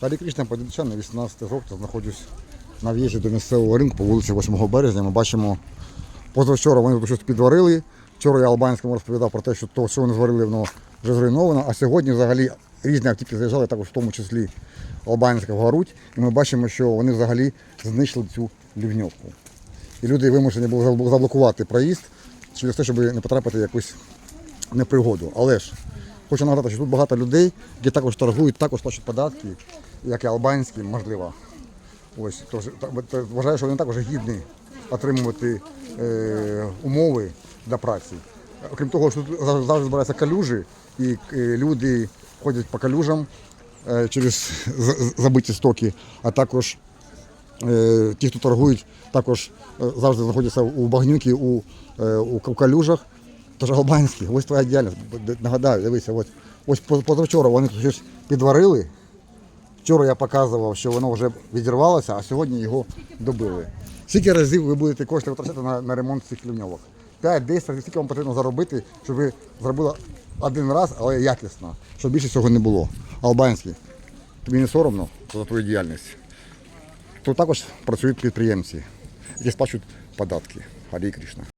Харі Кришна Подільчани, 18 жовтня, знаходжусь на в'їзді до місцевого ринку по вулиці 8 березня. Ми бачимо, позавчора вони тут щось підварили. Вчора я Албанському розповідав про те, що то, що вони зварили, воно вже зруйновано. А сьогодні взагалі різні автівки заїжджали, також в тому числі Албанська в Гаруть. І ми бачимо, що вони взагалі знищили цю лівньовку. І люди вимушені були заблокувати проїзд через те, щоб не потрапити в якусь непригоду. Але ж хочу нагадати, що тут багато людей, які також торгують, також платять податки, як і албанські, можливо. Ось, тож, вважаю, що вони також гідні отримувати е, умови для праці. Окрім того, що тут завжди збираються калюжі, і е, люди ходять по калюжам е, через забиті стоки, а також е, ті, хто торгують, також е, завжди знаходяться у багнюки, у, е, у калюжах. Тож албанські, ось твоя діяльність. Нагадаю, дивися, ось, ось позавчора вони щось підварили. Вчора я показував, що воно вже відірвалося, а сьогодні його добили. Скільки разів ви будете кошти витрачати на, на ремонт цих лівньовок? 5-10 разів, скільки вам потрібно заробити, щоб ви зробили один раз, але якісно, щоб більше цього не було. Албанські, тобі не соромно за твою діяльність. Тут також працюють підприємці, які сплачують податки. Гарі Кришна.